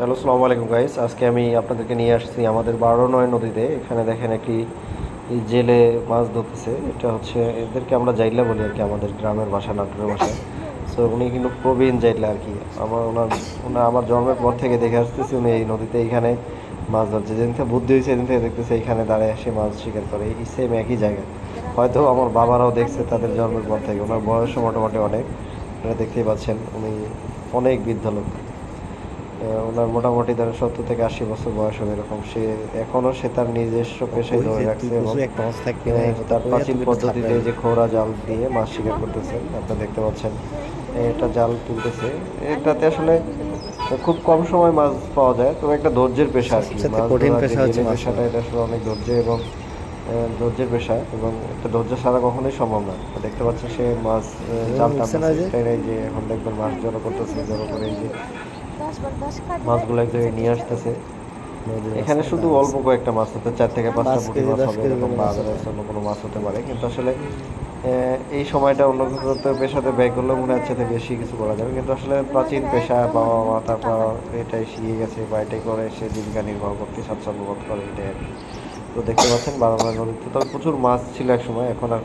Hello সালামু আলাইকুম guys আজকে আমি আপনাদেরকে নিয়ে আসছি আমাদের বারো নয় নদীতে। এখানে দেখেন একটি জেলে মাছ ধরতেছে। এটা হচ্ছে এদেরকে আমরা জাইলা বলি আর কি, আমাদের গ্রামের ভাষা নাটোরের ভাষায় সো উনি কিন্তু প্রবীণ জাইলা আর কি। আমার ওনার ওনার আমার জন্মের পর থেকে দেখে আসতেছি উনি এই নদীতে এইখানে মাছ ধরছে। যেদিন থেকে বুদ্ধি হয়েছে সেদিন থেকে দেখতেছে এইখানে দাঁড়ায় এসে মাছ শিকার করে। এই সেম একই জায়গা। হয়তো আমার বাবারাও দেখছে তাদের জন্মের পর থেকে। ওনার বয়সও মোটামুটি অনেক। আপনারা দেখতেই পাচ্ছেন, উনি অনেক বৃদ্ধ লোক। ওনার মোটামুটি ধরেন সত্তর থেকে আশি বছর বয়স হবে এরকম। সে এখনও সে তার নিজস্ব পেশায় ধরে রাখছে এবং তার প্রাচীন পদ্ধতিতে যে খোরা জাল দিয়ে মাছ শিকার করতেছেন আপনারা দেখতে পাচ্ছেন এটা জাল তুলতেছে। এটাতে আসলে খুব কম সময় মাছ পাওয়া যায় তবে একটা ধৈর্যের পেশা আর কি। কঠিন পেশা হচ্ছে পেশাটা এটা আসলে অনেক ধৈর্য এবং ধৈর্যের পেশা এবং একটা ধৈর্য ছাড়া কখনোই সম্ভব না। দেখতে পাচ্ছেন সে মাছ জাল টানতেছে? যে এখন দেখবেন মাছ জড়ো করতেছে জড়ো করে এই যে মাছগুলো এক জায়গায় নিয়ে আসতেছে। এখানে শুধু অল্প কয়েকটা মাছ হতে চার থেকে পাঁচটা পাঁচ পুঁটি মাছ হবে এরকম করে বা অন্য কোনো মাছ হতে পারে। কিন্তু আসলে এই সময়টা অন্য কোনো পেশাতে ব্যয় করলে মনে হচ্ছে বেশি কিছু করা যাবে। কিন্তু আসলে প্রাচীন পেশা বাবা মা তারপর এটাই শিখে গেছে বা এটাই করে সে জীবিকা নির্বাহ করতে স্বাচ্ছন্দ্য বোধ করে এটাই আর কি। তো দেখতে পাচ্ছেন বারো নদীতে তো প্রচুর মাছ ছিল এক সময় এখন আর